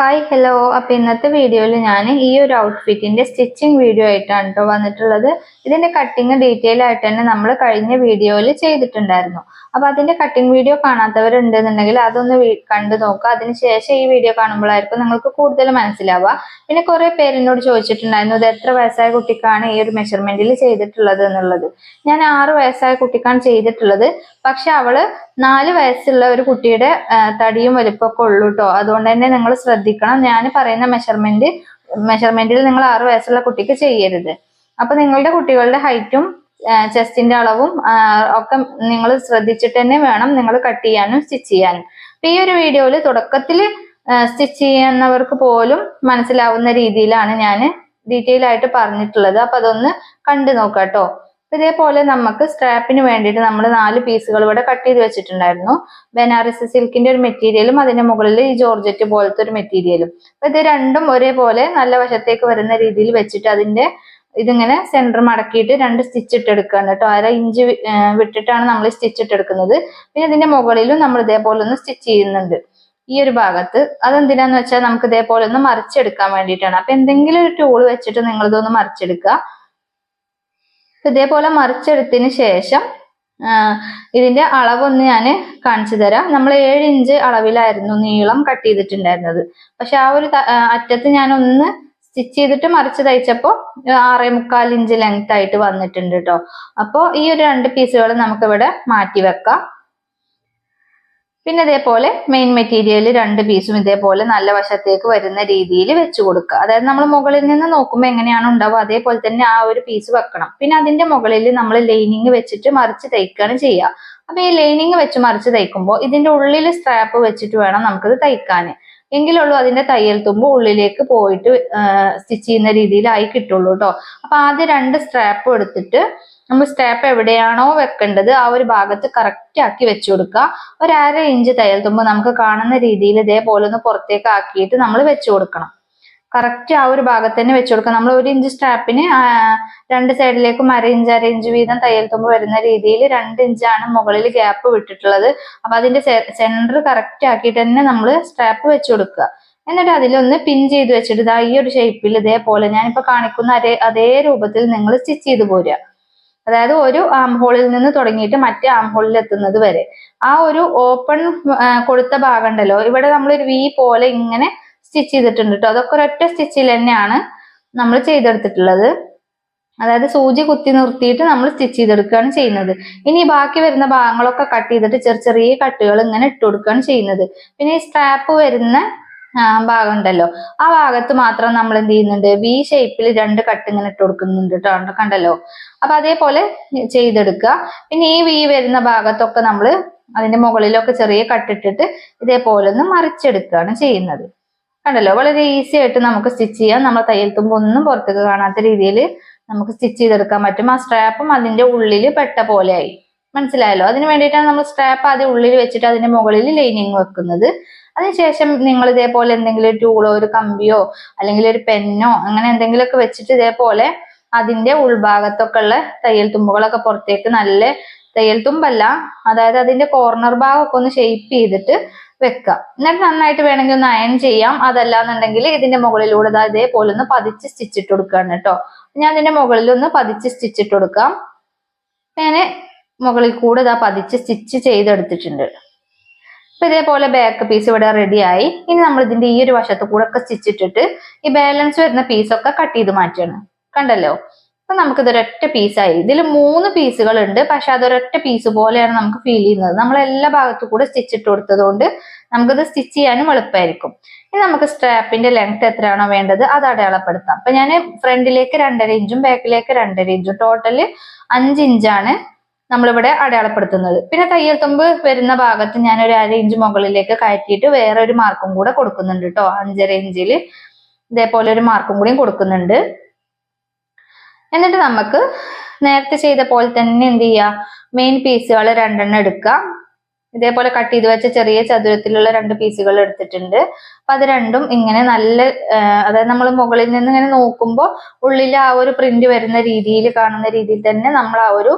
Hi hello അപ്പൊ ഇന്നത്തെ വീഡിയോയിൽ ഞാൻ ഈ ഒരു ഔട്ട്ഫിറ്റിന്റെ സ്റ്റിച്ചിങ് വീഡിയോ ആയിട്ടാണ് കേട്ടോ വന്നിട്ടുള്ളത്. ഇതിന്റെ കട്ടിങ് ഡീറ്റെയിൽ ആയിട്ട് തന്നെ നമ്മൾ കഴിഞ്ഞ വീഡിയോയിൽ ചെയ്തിട്ടുണ്ടായിരുന്നു. അപ്പൊ അതിന്റെ കട്ടിങ് വീഡിയോ കാണാത്തവരുണ്ടെന്നുണ്ടെങ്കിൽ അതൊന്ന് കണ്ടു നോക്കുക അതിനുശേഷം ഈ വീഡിയോ കാണുമ്പോഴായിരിക്കും നിങ്ങൾക്ക് കൂടുതൽ മനസ്സിലാവുക. പിന്നെ കുറെ പേരെന്നോട് ചോദിച്ചിട്ടുണ്ടായിരുന്നു ഇത് എത്ര വയസ്സായ കുട്ടിക്കാണ് ഈ ഒരു മെഷർമെന്റിൽ ചെയ്തിട്ടുള്ളത് എന്നുള്ളത്? ഞാൻ ആറ് വയസ്സായ കുട്ടിക്കാണ് ചെയ്തിട്ടുള്ളത്. പക്ഷെ അവൾ നാല് വയസ്സുള്ള ഒരു കുട്ടിയുടെ തടിയും വലിപ്പമൊക്കെ ഉള്ളൂ കേട്ടോ അതുകൊണ്ട് തന്നെ നിങ്ങൾ ശ്രദ്ധിക്കണം. ഞാൻ പറയുന്ന മെഷർമെന്റ് മെഷർമെന്റിൽ നിങ്ങൾ ആറ് വയസ്സുള്ള കുട്ടിക്ക് ചെയ്യരുത്. അപ്പൊ നിങ്ങളുടെ കുട്ടികളുടെ ഹൈറ്റും ചെസ്റ്റിന്റെ അളവും ഒക്കെ നിങ്ങൾ ശ്രദ്ധിച്ചിട്ട് തന്നെ വേണം നിങ്ങൾ കട്ട് ചെയ്യാനും സ്റ്റിച്ച് ചെയ്യാനും. അപ്പൊ ഈ ഒരു വീഡിയോയിൽ തുടക്കത്തിൽ സ്റ്റിച്ച് ചെയ്യുന്നവർക്ക് പോലും മനസ്സിലാവുന്ന രീതിയിലാണ് ഞാൻ ഡീറ്റെയിൽ ആയിട്ട് പറഞ്ഞിട്ടുള്ളത്. അപ്പൊ അതൊന്ന് കണ്ടു നോക്കാം കേട്ടോ ഇതേപോലെ നമുക്ക് സ്ട്രാപ്പിന് വേണ്ടിയിട്ട് നമ്മൾ നാല് പീസുകൾ ഇവിടെ കട്ട് ചെയ്ത് വെച്ചിട്ടുണ്ടായിരുന്നു. ബനാറസി സിൽക്കിന്റെ ഒരു മെറ്റീരിയലും അതിന്റെ മുകളിൽ ഈ ജോർജറ്റ് പോലത്തെ ഒരു മെറ്റീരിയലും. അപ്പൊ ഇത് രണ്ടും ഒരേപോലെ നല്ല വശത്തേക്ക് വരുന്ന രീതിയിൽ വെച്ചിട്ട് അതിന്റെ ഇതിങ്ങനെ സെന്റർ മടക്കിയിട്ട് രണ്ട് സ്റ്റിച്ച് ഇട്ടെടുക്കുകയാണ് കേട്ടോ. അര ഇഞ്ച് വിട്ടിട്ടാണ് നമ്മൾ സ്റ്റിച്ച് ഇട്ടെടുക്കുന്നത്. പിന്നെ ഇതിന്റെ മുകളിലും നമ്മൾ ഇതേപോലെ ഒന്ന് സ്റ്റിച്ച് ചെയ്യുന്നുണ്ട്. ഈ ഒരു ഭാഗത്ത്. അതെന്തിനാന്ന് വെച്ചാൽ നമുക്ക് ഇതേപോലെ ഒന്ന് മറിച്ചെടുക്കാൻ വേണ്ടിയിട്ടാണ്. അപ്പൊ എന്തെങ്കിലും ഒരു ടൂൾ വെച്ചിട്ട് നിങ്ങൾ ഇതൊന്ന് മറിച്ചെടുക്കുക. ഇതേപോലെ മറിച്ചെടുത്തതിന് ശേഷം ഇതിന്റെ അളവൊന്ന് ഞാൻ കാണിച്ചു തരാം. നമ്മൾ ഏഴ് ഇഞ്ച് അളവിലായിരുന്നു നീളം കട്ട് ചെയ്തിട്ടുണ്ടായിരുന്നത്. പക്ഷെ ആ ഒരു അറ്റത്ത് ഞാൻ ഒന്ന് സ്റ്റിച്ച് ചെയ്തിട്ട് മറിച്ച് തയ്ച്ചപ്പോൾ ആറേ മുക്കാൽ ഇഞ്ച് ലെങ്ത് ആയിട്ട് വന്നിട്ടുണ്ട് കേട്ടോ അപ്പോൾ ഈ ഒരു രണ്ട് പീസുകൾ നമുക്കിവിടെ മാറ്റി വെക്കാം. പിന്നെ ഇതേപോലെ മെയിൻ മെറ്റീരിയൽ രണ്ട് പീസും ഇതേപോലെ നല്ല വശത്തേക്ക് വരുന്ന രീതിയിൽ വെച്ച് കൊടുക്കുക. അതായത് നമ്മൾ മുകളിൽ നിന്ന് നോക്കുമ്പോൾ എങ്ങനെയാണ് ഉണ്ടാവുക അതേപോലെ തന്നെ ആ ഒരു പീസ് വെക്കണം. പിന്നെ അതിന്റെ മുകളിൽ നമ്മൾ ലൈനിങ് വെച്ചിട്ട് മറിച്ച് തയ്ക്കുകയാണ് ചെയ്യുക. അപ്പൊ ഈ ലൈനിങ് വെച്ച് മറിച്ച് തയ്ക്കുമ്പോൾ ഇതിന്റെ ഉള്ളിൽ സ്ട്രാപ്പ് വെച്ചിട്ട് വേണം നമുക്കിത് തയ്ക്കാൻ എങ്കിലുള്ളൂ അതിന്റെ തയ്യൽ തുമ്പ് ഉള്ളിലേക്ക് പോയിട്ട് സ്റ്റിച്ച് ചെയ്യുന്ന രീതിയിലായി കിട്ടുള്ളൂ കേട്ടോ അപ്പൊ ആദ്യം രണ്ട് സ്ട്രാപ്പ് എടുത്തിട്ട് നമ്മൾ സ്ട്രാപ്പ് എവിടെയാണോ വെക്കേണ്ടത് ആ ഒരു ഭാഗത്ത് കറക്റ്റ് ആക്കി വെച്ചു കൊടുക്കുക. ഒരു അര ഇഞ്ച് തയ്യൽ തുമ്പ് നമുക്ക് കാണുന്ന രീതിയിൽ ഇതേപോലെ ഒന്ന് പുറത്തേക്ക് ആക്കിയിട്ട് നമ്മൾ വെച്ചു കൊടുക്കണം. കറക്റ്റ് ആ ഒരു ഭാഗത്ത് തന്നെ വെച്ചു കൊടുക്കുക. നമ്മൾ ഒരു ഇഞ്ച് സ്ട്രാപ്പിന് രണ്ട് സൈഡിലേക്കും അര ഇഞ്ച് അര ഇഞ്ച് വീതം തയ്യൽ തുമ്പ് വരുന്ന രീതിയിൽ രണ്ട് ഇഞ്ചാണ് മുകളിൽ ഗ്യാപ്പ് വിട്ടിട്ടുള്ളത്. അപ്പൊ അതിന്റെ സെന്റർ കറക്റ്റ് ആക്കിയിട്ട് തന്നെ നമ്മൾ സ്ട്രാപ്പ് വെച്ചു കൊടുക്കുക. എന്നിട്ട് അതിലൊന്ന് പിൻ ചെയ്ത് വെച്ചിട്ട് ഇതാ ഈ ഒരു ഷേപ്പിൽ ഇതേപോലെ ഞാനിപ്പോ കാണിക്കുന്ന അതേ അതേ രൂപത്തിൽ നിങ്ങൾ സ്റ്റിച്ച് ചെയ്ത് പോരുക. അതായത് ഒരു ആം ഹോളിൽ നിന്ന് തുടങ്ങിയിട്ട് മറ്റേ ആം ഹോളിൽ എത്തുന്നത് വരെ. ആ ഒരു ഓപ്പൺ കൊടുത്ത ഭാഗം ഉണ്ടല്ലോ. ഇവിടെ നമ്മൾ ഒരു വി പോലെ ഇങ്ങനെ സ്റ്റിച്ച് ചെയ്തിട്ടുണ്ട് കേട്ടോ അതൊക്കെ ഒരൊറ്റ സ്റ്റിച്ചിൽ തന്നെയാണ് നമ്മൾ ചെയ്തെടുത്തിട്ടുള്ളത്. അതായത് സൂചി കുത്തി നിർത്തിയിട്ട് നമ്മൾ സ്റ്റിച്ച് ചെയ്തെടുക്കുകയാണ് ചെയ്യുന്നത്. ഇനി ബാക്കി വരുന്ന ഭാഗങ്ങളൊക്കെ കട്ട് ചെയ്തിട്ട് ചെറിയ ചെറിയ കട്ടുകൾ ഇങ്ങനെ ഇട്ട് കൊടുക്കുകയാണ് ചെയ്യുന്നത്. പിന്നെ ഈ സ്ട്രാപ്പ് വരുന്ന ഭാഗം ഉണ്ടല്ലോ. ആ ഭാഗത്ത് മാത്രം നമ്മൾ എന്ത് ചെയ്യുന്നുണ്ട്? വി ഷേപ്പിൽ രണ്ട് കട്ട് ഇങ്ങനെ ഇട്ട് കൊടുക്കുന്നുണ്ട് കേട്ടോ കണ്ടല്ലോ? അപ്പൊ അതേപോലെ ചെയ്തെടുക്കുക. പിന്നെ ഈ വി വരുന്ന ഭാഗത്തൊക്കെ നമ്മൾ അതിന്റെ മുകളിലൊക്കെ ചെറിയ കട്ടിട്ടിട്ട് ഇതേപോലെ ഒന്ന് മറിച്ചെടുക്കുകയാണ് ചെയ്യുന്നത്. കണ്ടല്ലോ? വളരെ ഈസി ആയിട്ട് നമുക്ക് സ്റ്റിച്ച് ചെയ്യാം. നമ്മൾ തയ്യൽ തുമ്പ് ഒന്നും പുറത്തേക്ക് കാണാത്ത രീതിയിൽ നമുക്ക് സ്റ്റിച്ച് ചെയ്തെടുക്കാൻ പറ്റും. ആ സ്ട്രാപ്പും അതിന്റെ ഉള്ളിൽ പെട്ട പോലെയായി മനസ്സിലായല്ലോ? അതിന് വേണ്ടിയിട്ടാണ് നമ്മൾ സ്ട്രാപ്പ് ആദ്യം ഉള്ളിൽ വെച്ചിട്ട് അതിന്റെ മുകളിൽ ലൈനിങ് വെക്കുന്നത്. അതിനുശേഷം നിങ്ങൾ ഇതേപോലെ എന്തെങ്കിലും ടൂളോ ഒരു കമ്പിയോ അല്ലെങ്കിൽ ഒരു പെന്നോ അങ്ങനെ എന്തെങ്കിലുമൊക്കെ വെച്ചിട്ട് ഇതേപോലെ അതിന്റെ ഉൾഭാഗത്തൊക്കെ ഉള്ള തയ്യൽ തുമ്പുകളൊക്കെ പുറത്തേക്ക് നല്ല തയ്യൽ തുമ്പല്ല. അതായത് അതിന്റെ കോർണർ ഭാഗമൊക്കെ ഒന്ന് ഷെയ്പ്പ് ചെയ്തിട്ട് വെക്കാം. എന്നിട്ട് നന്നായിട്ട് വേണമെങ്കിൽ ഒന്ന് അയൺ ചെയ്യാം. അതല്ല എന്നുണ്ടെങ്കിൽ ഇതിന്റെ മുകളിലൂടെ ഇതേപോലെ ഒന്ന് പതിച്ച് സ്റ്റിച്ച് ഇട്ട് കൊടുക്കുകയാണ് കേട്ടോ. ഞാൻ ഇതിന്റെ മുകളിൽ ഒന്ന് പതിച്ച് സ്റ്റിച്ച് ഇട്ട് കൊടുക്കാം. ഞാൻ മുകളിൽ കൂടെ ഇതാ പതിച്ച് സ്റ്റിച്ച് ചെയ്തെടുത്തിട്ടുണ്ട്. അപ്പൊ ഇതേപോലെ ബാക്ക് പീസ് ഇവിടെ റെഡിയായി ഇനി നമ്മൾ ഇതിന്റെ ഈ ഒരു വശത്ത് കൂടെ ഒക്കെ സ്റ്റിച്ചിട്ടിട്ട് ഈ ബാലൻസ് വരുന്ന പീസൊക്കെ കട്ട് ചെയ്ത് മാറ്റുകയാണ്. കണ്ടല്ലോ? അപ്പൊ നമുക്കിത് ഒരൊറ്റ പീസായി ഇതിൽ മൂന്ന് പീസുകൾ ഉണ്ട്. പക്ഷെ അതൊരൊറ്റ പീസ് പോലെയാണ് നമുക്ക് ഫീൽ ചെയ്യുന്നത്. നമ്മൾ എല്ലാ ഭാഗത്തു കൂടെ സ്റ്റിച്ച് ഇട്ട് കൊടുത്തതുകൊണ്ട് നമുക്കിത് സ്റ്റിച്ച് ചെയ്യാനും എളുപ്പമായിരിക്കും. ഇനി നമുക്ക് സ്ട്രാപ്പിന്റെ ലെങ്ത് എത്രയാണോ വേണ്ടത് അത് അടയാളപ്പെടുത്താം. അപ്പൊ ഞാൻ ഫ്രണ്ടിലേക്ക് രണ്ടര ഇഞ്ചും ബാക്കിലേക്ക് രണ്ടര ഇഞ്ചും ടോട്ടൽ അഞ്ച് ഇഞ്ചാണ് നമ്മളിവിടെ അടയാളപ്പെടുത്തുന്നത്. പിന്നെ തയ്യൽ തുമ്പ് വരുന്ന ഭാഗത്ത് ഞാൻ ഒരു അര ഇഞ്ച് മുകളിലേക്ക് കയറ്റിയിട്ട് വേറെ ഒരു മാർക്കും കൂടെ കൊടുക്കുന്നുണ്ട് കേട്ടോ അഞ്ചര ഇഞ്ചിൽ ഇതേപോലെ ഒരു മാർക്കും കൂടിയും കൊടുക്കുന്നുണ്ട്. എന്നിട്ട് നമുക്ക് നേരത്തെ ചെയ്ത പോലെ തന്നെ എന്ത് ചെയ്യുക മെയിൻ പീസുകൾ രണ്ടെണ്ണം എടുക്കാം. ഇതേപോലെ കട്ട് ചെയ്ത് വെച്ച ചെറിയ ചതുരത്തിലുള്ള രണ്ട് പീസുകൾ എടുത്തിട്ടുണ്ട്. അപ്പൊ അത് രണ്ടും ഇങ്ങനെ നല്ല അതായത് നമ്മൾ മുകളിൽ നിന്ന് ഇങ്ങനെ നോക്കുമ്പോൾ ഉള്ളിൽ ആ ഒരു പ്രിന്റ് വരുന്ന രീതിയിൽ കാണുന്ന രീതിയിൽ തന്നെ നമ്മൾ ആ ഒരു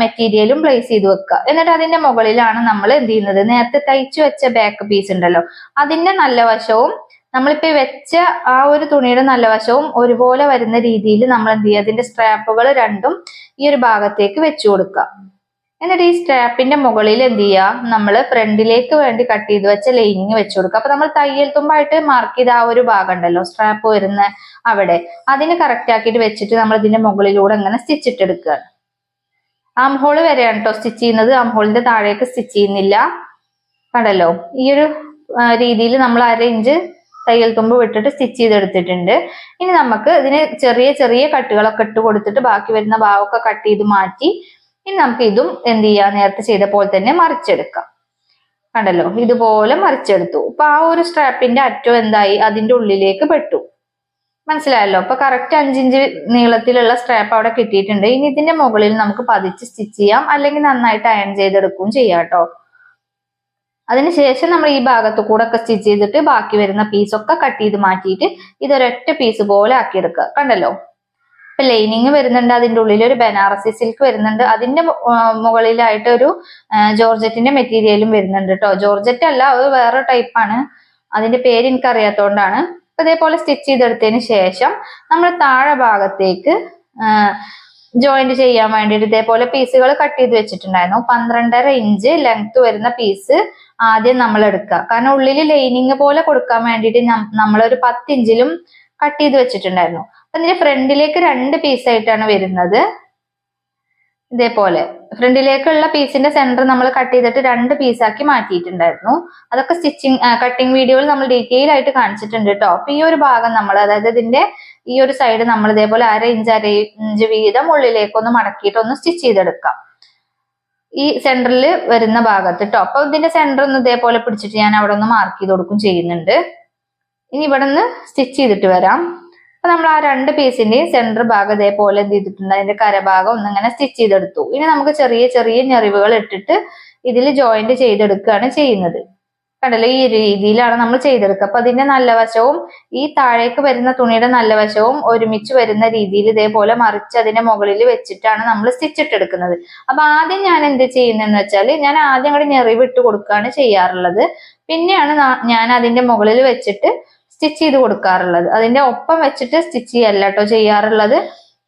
മെറ്റീരിയലും പ്ലേസ് ചെയ്ത് വെക്കുക. എന്നിട്ട് അതിന്റെ മുകളിലാണ് നമ്മൾ എന്ത് ചെയ്യുന്നത്? നേരത്തെ തയ്ച്ചു വെച്ച ബാക്ക് പീസ് ഉണ്ടല്ലോ. അതിന്റെ നല്ല വശവും നമ്മളിപ്പോ വെച്ച ആ ഒരു തുണിയുടെ നല്ല വശവും ഒരുപോലെ വരുന്ന രീതിയിൽ നമ്മൾ എന്ത് ചെയ്യുക? അതിന്റെ സ്ട്രാപ്പുകൾ രണ്ടും ഈ ഒരു ഭാഗത്തേക്ക് വെച്ചു കൊടുക്കുക. എന്നിട്ട് ഈ സ്ട്രാപ്പിന്റെ മുകളിൽ എന്ത് ചെയ്യുക? നമ്മൾ ഫ്രണ്ടിലേക്ക് വേണ്ടി കട്ട് ചെയ്ത് വെച്ച ലൈനിങ് വെച്ചു കൊടുക്കുക. അപ്പൊ നമ്മൾ തയ്യൽ തുമ്പായിട്ട് മാർക്ക് ചെയ്ത ആ ഒരു ഭാഗം ഉണ്ടല്ലോ സ്ട്രാപ്പ് വരുന്ന അവിടെ. അതിന് കറക്റ്റ് ആക്കിയിട്ട് വെച്ചിട്ട് നമ്മൾ ഇതിന്റെ മുകളിലൂടെ ഇങ്ങനെ സ്റ്റിച്ച് ഇട്ടെടുക്കുകയാണ് ആം ഹോൾ വരെയാണ് കേട്ടോ സ്റ്റിച്ച് ചെയ്യുന്നത്. ആം ഹോളിന്റെ താഴേക്ക് സ്റ്റിച്ച് ചെയ്യുന്നില്ല. കണ്ടല്ലോ? ഈ ഒരു രീതിയിൽ നമ്മൾ അര ഇഞ്ച് തയ്യൽ തുമ്പ് വിട്ടിട്ട് സ്റ്റിച്ച് ചെയ്തെടുത്തിട്ടുണ്ട്. ഇനി നമുക്ക് ഇതിന് ചെറിയ ചെറിയ കട്ടുകളൊക്കെ ഇട്ട് കൊടുത്തിട്ട് ബാക്കി വരുന്ന ഭാഗമൊക്കെ കട്ട് ചെയ്ത് മാറ്റി ഇനി നമുക്ക് ഇതും എന്ത് ചെയ്യാം? നേരത്തെ ചെയ്ത പോലെ തന്നെ മറിച്ചെടുക്കാം. കണ്ടല്ലോ? ഇതുപോലെ മറിച്ചെടുത്തു. അപ്പൊ ആ ഒരു സ്ട്രാപ്പിന്റെ അറ്റം എന്തായി? അതിന്റെ ഉള്ളിലേക്ക് പെട്ടു. മനസ്സിലായല്ലോ? അപ്പൊ കറക്റ്റ് അഞ്ചിഞ്ച് നീളത്തിലുള്ള സ്ട്രാപ്പ് അവിടെ കിട്ടിയിട്ടുണ്ട്. ഇനി ഇതിന്റെ മുകളിൽ നമുക്ക് പതിച്ച് സ്റ്റിച്ച് ചെയ്യാം. അല്ലെങ്കിൽ നന്നായിട്ട് അയൺ ചെയ്തെടുക്കുകയും ചെയ്യാം കേട്ടോ. അതിനുശേഷം നമ്മൾ ഈ ഭാഗത്ത് കൂടെ ഒക്കെ സ്റ്റിച്ച് ചെയ്തിട്ട് ബാക്കി വരുന്ന പീസൊക്കെ കട്ട് ചെയ്ത് മാറ്റിയിട്ട് ഇതൊരൊറ്റ പീസ് പോലെ ആക്കിയെടുക്കുക. കണ്ടല്ലോ? ഇപ്പൊ ലൈനിങ് വരുന്നുണ്ട് അതിന്റെ ഉള്ളിൽ ഒരു ബനാറസി സിൽക്ക് വരുന്നുണ്ട്. അതിന്റെ മുകളിലായിട്ട് ഒരു ജോർജറ്റിന്റെ മെറ്റീരിയലും വരുന്നുണ്ട് കേട്ടോ ജോർജറ്റ് അല്ല അത് വേറെ ടൈപ്പാണ് അതിന്റെ പേര് എനിക്ക് അറിയാത്തോണ്ടാണ് അപ്പൊ ഇതേപോലെ സ്റ്റിച്ച് ചെയ്തെടുത്തതിന് ശേഷം നമ്മൾ താഴെ ഭാഗത്തേക്ക് ജോയിന്റ് ചെയ്യാൻ വേണ്ടിയിട്ട് ഇതേപോലെ പീസുകൾ കട്ട് ചെയ്ത് വെച്ചിട്ടുണ്ടായിരുന്നു. പന്ത്രണ്ടര ഇഞ്ച് ലെങ്ത് വരുന്ന പീസ് ആദ്യം നമ്മൾ എടുക്കുക കാരണം ഉള്ളിൽ ലൈനിങ് പോലെ കൊടുക്കാൻ വേണ്ടിയിട്ട് നമ്മൾ ഒരു പത്ത് ഇഞ്ചിലും കട്ട് ചെയ്ത് വെച്ചിട്ടുണ്ടായിരുന്നു. അപ്പൊ ഇതിന്റെ ഫ്രണ്ടിലേക്ക് രണ്ട് പീസ് ആയിട്ടാണ് വരുന്നത്. ഇതേപോലെ. ഫ്രണ്ടിലേക്കുള്ള പീസിന്റെ സെന്റർ നമ്മൾ കട്ട് ചെയ്തിട്ട് രണ്ട് പീസാക്കി മാറ്റിയിട്ടുണ്ടായിരുന്നു. അതൊക്കെ സ്റ്റിച്ചിങ് കട്ടിങ് വീഡിയോയിൽ നമ്മൾ ഡീറ്റെയിൽ ആയിട്ട് കാണിച്ചിട്ടുണ്ട് കേട്ടോ അപ്പൊ ഈ ഒരു ഭാഗം നമ്മൾ അതായത് ഇതിന്റെ ഈ ഒരു സൈഡ് നമ്മൾ ഇതേപോലെ അര ഇഞ്ച് അര ഇഞ്ച് വീതം ഉള്ളിലേക്കൊന്ന് മടക്കിയിട്ടൊന്ന് സ്റ്റിച്ച് ചെയ്തെടുക്കാം. ഈ സെന്ററിൽ വരുന്ന ഭാഗത്ത് കേട്ടോ അപ്പൊ ഇതിന്റെ സെന്റർ ഒന്ന് ഇതേപോലെ പിടിച്ചിട്ട് ഞാൻ അവിടെ ഒന്ന് മാർക്ക് ചെയ്ത് കൊടുക്കും ചെയ്യുന്നുണ്ട്. ഇനി ഇവിടെ നിന്ന് സ്റ്റിച്ച് ചെയ്തിട്ട് വരാം. അപ്പൊ നമ്മൾ ആ രണ്ട് പീസിന്റെയും സെന്റർ ഭാഗം ഇതേപോലെ എന്ത് ചെയ്തിട്ടുണ്ട്? അതിന്റെ കരഭാഗം ഒന്നിങ്ങനെ സ്റ്റിച്ച് ചെയ്തെടുത്തു. ഇനി നമുക്ക് ചെറിയ ചെറിയ ഞെറിവുകൾ ഇട്ടിട്ട് ഇതിൽ ജോയിന്റ് ചെയ്തെടുക്കുകയാണ് ചെയ്യുന്നത്. കണ്ടല്ലോ ഈ രീതിയിലാണ് നമ്മൾ ചെയ്തെടുക്കുക. അപ്പൊ അതിന്റെ നല്ല വശവും ഈ താഴേക്ക് വരുന്ന തുണിയുടെ നല്ല വശവും ഒരുമിച്ച് വരുന്ന രീതിയിൽ ഇതേപോലെ മറിച്ച് അതിന്റെ മുകളിൽ വെച്ചിട്ടാണ് നമ്മൾ സ്റ്റിച്ച് ഇട്ടെടുക്കുന്നത്. അപ്പൊ ആദ്യം ഞാൻ എന്ത് ചെയ്യുന്നതെന്ന് വെച്ചാൽ ഞാൻ ആദ്യം കൂടി ഞെറിവിട്ട് കൊടുക്കുകയാണ് ചെയ്യാറുള്ളത്. പിന്നെയാണ് ഞാൻ അതിന്റെ മുകളിൽ വെച്ചിട്ട് സ്റ്റിച്ച് ചെയ്ത് കൊടുക്കാറുള്ളത്. അതിന്റെ ഒപ്പം വെച്ചിട്ട് സ്റ്റിച്ച് ചെയ്യല്ല കേട്ടോ ചെയ്യാറുള്ളത്.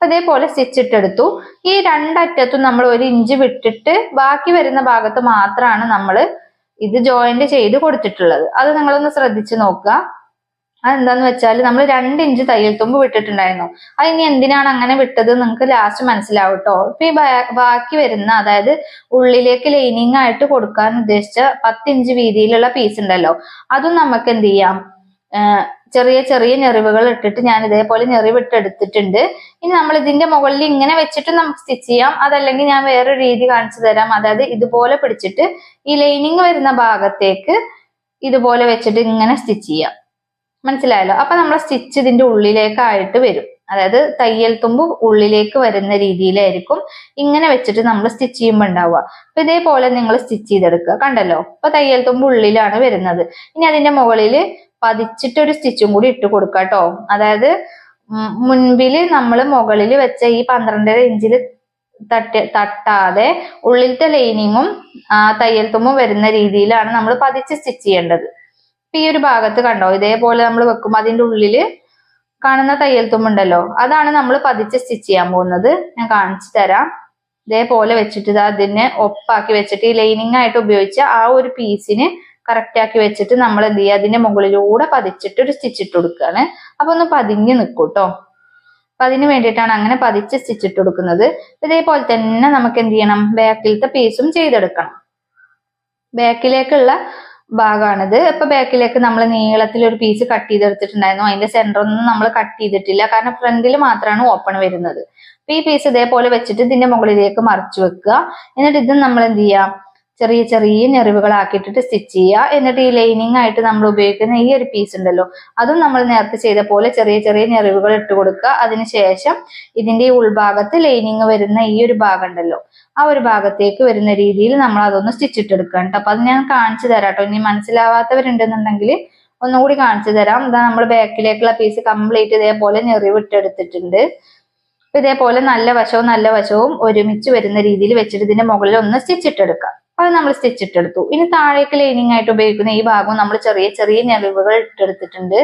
അതേപോലെ സ്റ്റിച്ച് ഇട്ടെടുത്തു. ഈ രണ്ടറ്റത്തും നമ്മൾ ഒരു ഇഞ്ച് വിട്ടിട്ട് ബാക്കി വരുന്ന ഭാഗത്ത് മാത്രമാണ് നമ്മൾ ഇത് ജോയിന്റ് ചെയ്ത് കൊടുത്തിട്ടുള്ളത്. അത് നിങ്ങളൊന്ന് ശ്രദ്ധിച്ചു നോക്കുക. അതെന്താന്ന് വെച്ചാൽ നമ്മൾ രണ്ട് ഇഞ്ച് തയ്യൽ തുമ്പ് വിട്ടിട്ടുണ്ടായിരുന്നു. അത് ഇനി എന്തിനാണ് അങ്ങനെ വിട്ടത് നിങ്ങൾക്ക് ലാസ്റ്റ് മനസ്സിലാവും കേട്ടോ ഇപ്പൊ ഈ ബാക്കി വരുന്ന അതായത് ഉള്ളിലേക്ക് ലൈനിങ് ആയിട്ട് കൊടുക്കാൻ ഉദ്ദേശിച്ച പത്ത് ഇഞ്ച് വീതിയിലുള്ള പീസ് ഉണ്ടല്ലോ. അതും നമുക്ക് എന്ത് ചെയ്യാം? ചെറിയ ചെറിയ ഞെറിവുകൾ ഇട്ടിട്ട് ഞാൻ ഇതേപോലെ ഞെറിവിട്ട് എടുത്തിട്ടുണ്ട് ഇനി നമ്മൾ ഇതിന്റെ മുകളിൽ ഇങ്ങനെ വെച്ചിട്ട് നമുക്ക് സ്റ്റിച്ച് ചെയ്യാം. അതല്ലെങ്കിൽ ഞാൻ വേറൊരു രീതി കാണിച്ചു തരാം. അതായത് ഇതുപോലെ പിടിച്ചിട്ട് ഈ ലൈനിങ് വരുന്ന ഭാഗത്തേക്ക് ഇതുപോലെ വെച്ചിട്ട് ഇങ്ങനെ സ്റ്റിച്ച് ചെയ്യാം. മനസ്സിലായല്ലോ? അപ്പൊ നമ്മൾ സ്റ്റിച്ച് ഇതിന്റെ ഉള്ളിലേക്കായിട്ട് വരും. അതായത് തയ്യൽ തുമ്പ് ഉള്ളിലേക്ക് വരുന്ന രീതിയിലായിരിക്കും ഇങ്ങനെ വെച്ചിട്ട് നമ്മൾ സ്റ്റിച്ച് ചെയ്യുമ്പോൾ ഉണ്ടാവുക. അപ്പൊ ഇതേപോലെ നിങ്ങൾ സ്റ്റിച്ച് ചെയ്തെടുക്കുക. കണ്ടല്ലോ? അപ്പൊ തയ്യൽ തുമ്പ് ഉള്ളിലാണ് വരുന്നത്. ഇനി അതിന്റെ മുകളിൽ പതിച്ചിട്ട് ഒരു സ്റ്റിച്ചും കൂടി ഇട്ട് കൊടുക്കുക കേട്ടോ അതായത് മുൻപിൽ നമ്മൾ മുകളിൽ വെച്ച ഈ പന്ത്രണ്ടര ഇഞ്ചിൽ തട്ടി തട്ടാതെ ഉള്ളിലത്തെ ലൈനിങ്ങും തയ്യൽ തുമ്പും വരുന്ന രീതിയിലാണ് നമ്മൾ പതിച്ച് സ്റ്റിച്ച് ചെയ്യേണ്ടത്. ഇപ്പൊ ഈ ഒരു ഭാഗത്ത് കണ്ടോ? ഇതേപോലെ നമ്മൾ വെക്കുമ്പോൾ അതിന്റെ ഉള്ളിൽ കാണുന്ന തയ്യൽ തുമ്പുണ്ടല്ലോ അതാണ് നമ്മൾ പതിച്ച് സ്റ്റിച്ച് ചെയ്യാൻ പോകുന്നത്. ഞാൻ കാണിച്ചു തരാം. ഇതേപോലെ വെച്ചിട്ട് അതിനെ ഒപ്പാക്കി വെച്ചിട്ട് ഈ ലൈനിങ് ആയിട്ട് ഉപയോഗിച്ച ആ ഒരു പീസിന് കറക്റ്റ് ആക്കി വെച്ചിട്ട് നമ്മൾ എന്ത് ചെയ്യുക? അതിന്റെ മുകളിലൂടെ പതിച്ചിട്ട് ഒരു സ്റ്റിച്ച് ഇട്ട് കൊടുക്കുകയാണ്. അപ്പൊ ഒന്ന് പതിഞ്ഞ് നിൽക്കും കേട്ടോ അപ്പൊ അതിന് വേണ്ടിയിട്ടാണ് അങ്ങനെ പതിച്ച് സ്റ്റിച്ച് ഇട്ട് കൊടുക്കുന്നത്. ഇതേപോലെ തന്നെ നമുക്ക് എന്ത് ചെയ്യണം? ബാക്കിലത്തെ പീസും ചെയ്തെടുക്കണം. ബാക്കിലേക്കുള്ള ഭാഗമാണിത്. ഇപ്പൊ ബാക്കിലേക്ക് നമ്മൾ നീളത്തിൽ ഒരു പീസ് കട്ട് ചെയ്തെടുത്തിട്ടുണ്ടായിരുന്നു. അതിന്റെ സെന്റർ ഒന്നും നമ്മൾ കട്ട് ചെയ്തിട്ടില്ല. കാരണം ഫ്രണ്ടിൽ മാത്രമാണ് ഓപ്പൺ വരുന്നത്. അപ്പൊ ഈ പീസ് ഇതേപോലെ വെച്ചിട്ട് ഇതിന്റെ മുകളിലേക്ക് മറിച്ചു വെക്കുക. എന്നിട്ട് ഇത് നമ്മൾ എന്ത് ചെയ്യാം ചെറിയ ചെറിയ ഞെറിവുകളാക്കിയിട്ടിട്ട് സ്റ്റിച്ച് ചെയ്യുക. എന്നിട്ട് ഈ ലൈനിങ് ആയിട്ട് നമ്മൾ ഉപയോഗിക്കുന്ന ഈ ഒരു പീസ് ഉണ്ടല്ലോ അതും നമ്മൾ നേരത്തെ ചെയ്ത പോലെ ചെറിയ ചെറിയ ഞെറിവുകൾ ഇട്ട് കൊടുക്കുക. അതിനുശേഷം ഇതിന്റെ ഈ ഉൾഭാഗത്ത് ലൈനിങ് വരുന്ന ഈ ഒരു ഭാഗം ഉണ്ടല്ലോ ആ ഒരു ഭാഗത്തേക്ക് വരുന്ന രീതിയിൽ നമ്മൾ അതൊന്ന് സ്റ്റിച്ച് ഇട്ടെടുക്കുക കേട്ടോ. അപ്പൊ അത് ഞാൻ കാണിച്ചു തരാം കേട്ടോ. ഇനി മനസ്സിലാവാത്തവരുണ്ടെന്നുണ്ടെങ്കിൽ ഒന്നുകൂടി കാണിച്ചു തരാം. ഇതാ നമ്മൾ ബാക്കിലേക്കുള്ള പീസ് കംപ്ലീറ്റ് ഇതേപോലെ ഞെറിവിട്ടെടുത്തിട്ടുണ്ട് ഇതേപോലെ നല്ല വശവും നല്ല വശവും ഒരുമിച്ച് വരുന്ന രീതിയിൽ വെച്ചിട്ട് ഇതിന്റെ മുകളിൽ ഒന്ന് സ്റ്റിച്ച് ഇട്ടെടുക്കാം അത് നമ്മൾ സ്റ്റിച്ച് ഇട്ടെടുത്തു. ഇനി താഴേക്ക് ലൈനിങ് ആയിട്ട് ഉപയോഗിക്കുന്ന ഈ ഭാഗം നമ്മൾ ചെറിയ ചെറിയ ഞെറിവുകൾ ഇട്ടെടുത്തിട്ടുണ്ട്.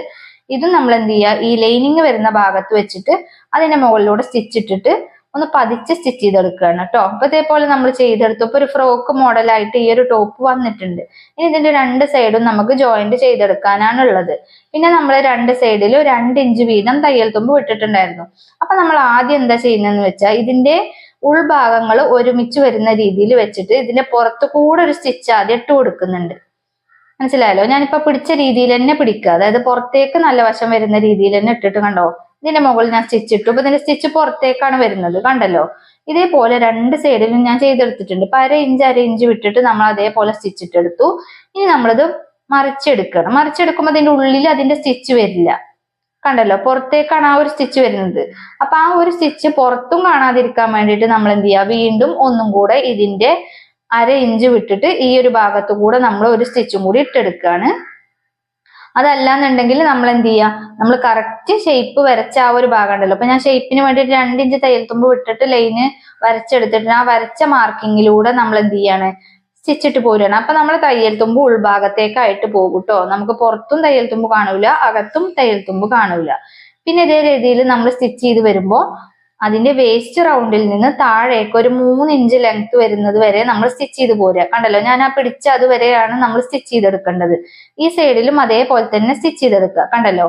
ഇതും നമ്മൾ എന്ത് ചെയ്യുക? ഈ ലൈനിങ് വരുന്ന ഭാഗത്ത് വെച്ചിട്ട് അതിന്റെ മുകളിലൂടെ സ്റ്റിച്ച് ഇട്ടിട്ട് ഒന്ന് പതിച്ച് സ്റ്റിച്ച് ചെയ്തെടുക്കുകയാണ് കേട്ടോ. അപ്പൊ ഇതേപോലെ നമ്മൾ ചെയ്തെടുത്തു. ഇപ്പൊ ഒരു ഫ്രോക്ക് മോഡലായിട്ട് ഈ ഒരു ടോപ്പ് വന്നിട്ടുണ്ട്. ഇനി ഇതിന്റെ രണ്ട് സൈഡും നമുക്ക് ജോയിന്റ് ചെയ്തെടുക്കാനാണ് ഉള്ളത്. പിന്നെ നമ്മൾ രണ്ട് സൈഡിലും രണ്ട് ഇഞ്ച് വീതം തയ്യൽ തുമ്പ് വിട്ടിട്ടുണ്ടായിരുന്നു. അപ്പൊ നമ്മൾ ആദ്യം എന്താ ചെയ്യുന്നതെന്ന് വെച്ചാൽ ഇതിന്റെ ഉൾഭാഗങ്ങൾ ഒരുമിച്ച് വരുന്ന രീതിയിൽ വെച്ചിട്ട് ഇതിന്റെ പുറത്തു കൂടെ ഒരു സ്റ്റിച്ച് ആദ്യം ഇട്ട് കൊടുക്കുന്നുണ്ട്. മനസ്സിലായല്ലോ? ഞാനിപ്പോ പിടിച്ച രീതിയിൽ തന്നെ പിടിക്കുക. അതായത് പുറത്തേക്ക് നല്ല വശം വരുന്ന രീതിയിൽ തന്നെ ഇട്ടിട്ട് കണ്ടോ? ഇതിന്റെ മുകളിൽ ഞാൻ സ്റ്റിച്ച് ഇട്ടു. അപ്പൊ ഇതിന്റെ സ്റ്റിച്ച് പുറത്തേക്കാണ് വരുന്നത്. കണ്ടല്ലോ? ഇതേപോലെ രണ്ട് സൈഡിലും ഞാൻ ചെയ്തെടുത്തിട്ടുണ്ട്. ഇപ്പൊ അര ഇഞ്ച് അര ഇഞ്ച് വിട്ടിട്ട് നമ്മൾ അതേപോലെ സ്റ്റിച്ച് ഇട്ടെടുത്തു. ഇനി നമ്മളിത് മറിച്ചെടുക്കണം. മറിച്ചെടുക്കുമ്പോൾ അതിന്റെ ഉള്ളിൽ അതിന്റെ സ്റ്റിച്ച് വരില്ല. കണ്ടല്ലോ പുറത്തേക്കാണ് ആ ഒരു സ്റ്റിച്ച് വരുന്നത്. അപ്പൊ ആ ഒരു സ്റ്റിച്ച് പുറത്തും കാണാതിരിക്കാൻ വേണ്ടിയിട്ട് നമ്മൾ എന്ത് ചെയ്യുക? വീണ്ടും ഒന്നും കൂടെ ഇതിന്റെ അര ഇഞ്ച് വിട്ടിട്ട് ഈ ഒരു ഭാഗത്തു കൂടെ നമ്മൾ ഒരു സ്റ്റിച്ചും കൂടി ഇട്ടെടുക്കുകയാണ്. അതല്ലാന്നുണ്ടെങ്കിൽ നമ്മൾ എന്ത് ചെയ്യുക? നമ്മൾ കറക്റ്റ് ഷേപ്പ് വരച്ച ആ ഒരു ഭാഗം ഉണ്ടല്ലോ. അപ്പൊ ഞാൻ ഷേപ്പിന് വേണ്ടിയിട്ട് രണ്ട് ഇഞ്ച് തയ്യൽ തുമ്പ് വിട്ടിട്ട് ലൈന് വരച്ചെടുത്തിട്ട് ആ വരച്ച മാർക്കിങ്ങിലൂടെ നമ്മൾ എന്ത് ചെയ്യാണ്? സ്റ്റിച്ചിട്ട് പോരുകയാണ് അപ്പൊ നമ്മൾ തയ്യൽ തുമ്പ് ഉൾഭാഗത്തേക്കായിട്ട് പോകും കേട്ടോ നമുക്ക് പുറത്തും തയ്യൽ തുമ്പ് കാണൂല അകത്തും തയ്യൽ തുമ്പ് കാണൂല. പിന്നെ ഇതേ രീതിയിൽ നമ്മൾ സ്റ്റിച്ച് ചെയ്ത് വരുമ്പോൾ അതിന്റെ വേസ്റ്റ് റൗണ്ടിൽ നിന്ന് താഴേക്ക് ഒരു മൂന്ന് ഇഞ്ച് ലെങ്ത് വരുന്നത് വരെ നമ്മൾ സ്റ്റിച്ച് ചെയ്ത് പോരുക കണ്ടല്ലോ? ഞാൻ ആ പിടിച്ച അതുവരെയാണ് നമ്മൾ സ്റ്റിച്ച് ചെയ്തെടുക്കേണ്ടത്. ഈ സൈഡിലും അതേപോലെ തന്നെ സ്റ്റിച്ച് ചെയ്തെടുക്കുക. കണ്ടല്ലോ?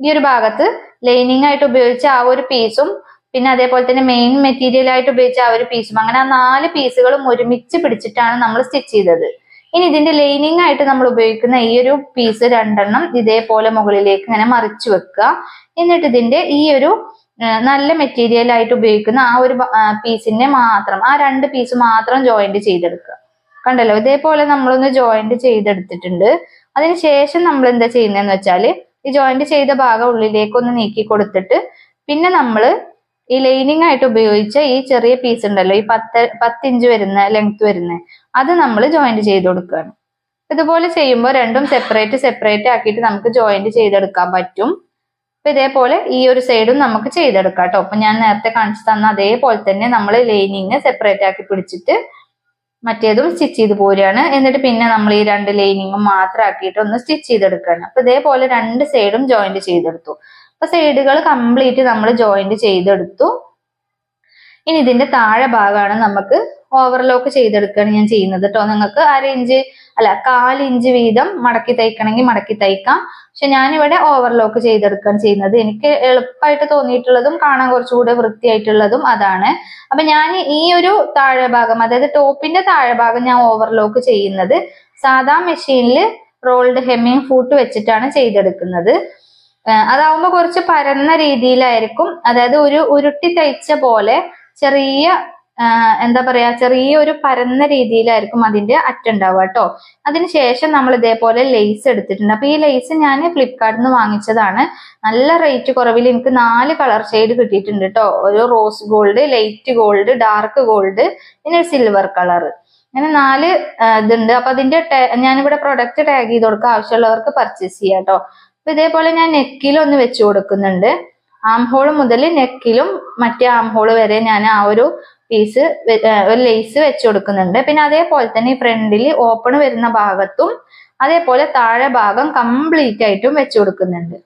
ഈ ഒരു ഭാഗത്ത് ലൈനിങ് ആയിട്ട് ഉപയോഗിച്ച ആ ഒരു പീസും പിന്നെ അതേപോലെ തന്നെ മെയിൻ മെറ്റീരിയൽ ആയിട്ട് ഉപയോഗിച്ച ആ ഒരു പീസും അങ്ങനെ ആ നാല് പീസുകളും ഒരുമിച്ച് പിടിച്ചിട്ടാണ് നമ്മൾ സ്റ്റിച്ച് ചെയ്തത്. ഇനി ഇതിന്റെ ലൈനിങ് ആയിട്ട് നമ്മൾ ഉപയോഗിക്കുന്ന ഈ ഒരു പീസ് രണ്ടെണ്ണം ഇതേപോലെ മുകളിലേക്ക് ഇങ്ങനെ മറിച്ചു വെക്കുക. എന്നിട്ട് ഇതിന്റെ ഈ ഒരു നല്ല മെറ്റീരിയൽ ആയിട്ട് ഉപയോഗിക്കുന്ന ആ ഒരു പീസിന്റെ മാത്രം ആ രണ്ട് പീസ് മാത്രം ജോയിന്റ് ചെയ്തെടുക്കുക. കണ്ടല്ലോ? ഇതേപോലെ നമ്മളൊന്ന് ജോയിന്റ് ചെയ്തെടുത്തിട്ടുണ്ട്. അതിനുശേഷം നമ്മൾ എന്താ ചെയ്യുന്നതെന്ന് വെച്ചാൽ ഈ ജോയിന്റ് ചെയ്ത ഭാഗം ഉള്ളിലേക്ക് ഒന്ന് നീക്കി കൊടുത്തിട്ട് പിന്നെ നമ്മൾ ഈ ലൈനിങ് ആയിട്ട് ഉപയോഗിച്ച ഈ ചെറിയ പീസ് ഉണ്ടല്ലോ ഈ പത്ത് പത്ത് ഇഞ്ച് വരുന്ന ലെങ്ത് വരുന്ന അത് നമ്മൾ ജോയിന്റ് ചെയ്ത് കൊടുക്കുകയാണ്. ഇതുപോലെ ചെയ്യുമ്പോൾ രണ്ടും സെപ്പറേറ്റ് സെപ്പറേറ്റ് ആക്കിയിട്ട് നമുക്ക് ജോയിന്റ് ചെയ്തെടുക്കാൻ പറ്റും. അപ്പൊ ഇതേപോലെ ഈ ഒരു സൈഡും നമുക്ക് ചെയ്തെടുക്കാം കേട്ടോ. അപ്പൊ ഞാൻ നേരത്തെ കാണിച്ചു തന്ന അതേപോലെ തന്നെ നമ്മൾ ലൈനിങ് സെപ്പറേറ്റ് ആക്കി പിടിച്ചിട്ട് മറ്റേതും സ്റ്റിച്ച് ചെയ്ത് പോരുകയാണ്. എന്നിട്ട് പിന്നെ നമ്മൾ ഈ രണ്ട് ലൈനിങ്ങും മാത്രം ആക്കിയിട്ട് ഒന്ന് സ്റ്റിച്ച് ചെയ്തെടുക്കുകയാണ്. അപ്പൊ ഇതേപോലെ രണ്ട് സൈഡും ജോയിന്റ് ചെയ്തെടുത്തു. അപ്പൊ സൈഡുകൾ കംപ്ലീറ്റ് നമ്മൾ ജോയിന്റ് ചെയ്തെടുത്തു. ഇനി ഇതിന്റെ താഴെ ഭാഗമാണ് നമുക്ക് ഓവർലോക്ക് ചെയ്തെടുക്കുകയാണ് ഞാൻ ചെയ്യുന്നത് കേട്ടോ നിങ്ങൾക്ക് അര ഇഞ്ച് അല്ല കാൽ ഇഞ്ച് വീതം മടക്കി തയ്ക്കണമെങ്കിൽ മടക്കി തയ്ക്കാം. പക്ഷെ ഞാനിവിടെ ഓവർലോക്ക് ചെയ്തെടുക്കുകയാണ് ചെയ്യുന്നത്. എനിക്ക് എളുപ്പമായിട്ട് തോന്നിയിട്ടുള്ളതും കാണാൻ കുറച്ചുകൂടെ വൃത്തിയായിട്ടുള്ളതും അതാണ്. അപ്പൊ ഞാൻ ഈ ഒരു താഴെ ഭാഗം അതായത് ടോപ്പിന്റെ താഴെ ഭാഗം ഞാൻ ഓവർലോക്ക് ചെയ്യുന്നത് സാധാ മെഷീനിൽ റോൾഡ് ഹെമ്മിങ് ഫൂട്ട് വെച്ചിട്ടാണ് ചെയ്തെടുക്കുന്നത്. അതാവുമ്പോൾ കുറച്ച് പരന്ന രീതിയിലായിരിക്കും. അതായത് ഒരു ഉരുട്ടി തയ്ച്ച പോലെ ചെറിയ എന്താ പറയാ ചെറിയ ഒരു പരന്ന രീതിയിലായിരിക്കും അതിന്റെ അറ്റുണ്ടാവുക കേട്ടോ. അതിനുശേഷം നമ്മൾ ഇതേപോലെ ലെയ്സ് എടുത്തിട്ടുണ്ട്. അപ്പൊ ഈ ലെയ്സ് ഞാൻ ഫ്ലിപ്കാർട്ടിൽ നിന്ന് വാങ്ങിച്ചതാണ്. നല്ല റേറ്റ് കുറവിൽ എനിക്ക് നാല് കളർ ഷെയ്ഡ് കിട്ടിയിട്ടുണ്ട് കേട്ടോ. ഒരു rose gold light gold dark gold പിന്നെ സിൽവർ കളർ അങ്ങനെ നാല് ഇതുണ്ട്. അപ്പൊ അതിന്റെ ഞാനിവിടെ പ്രൊഡക്റ്റ് ടാഗ് ചെയ്ത് കൊടുക്കുക ആവശ്യമുള്ളവർക്ക് പർച്ചേസ് ചെയ്യാം കേട്ടോ. അപ്പൊ ഇതേപോലെ ഞാൻ നെക്കിലും ഒന്ന് വെച്ചു കൊടുക്കുന്നുണ്ട്. ആം ഹോൾ മുതൽ നെക്കിലും മറ്റേ ആം ഹോൾ വരെ ഞാൻ ആ ഒരു പീസ് ഒരു ലേസ് വെച്ച് കൊടുക്കുന്നുണ്ട്. പിന്നെ അതേപോലെ തന്നെ ഈ ഫ്രണ്ടിൽ ഓപ്പൺ വരുന്ന ഭാഗത്തും അതേപോലെ താഴെ ഭാഗം കംപ്ലീറ്റ് ആയിട്ടും വെച്ച് കൊടുക്കുന്നുണ്ട്.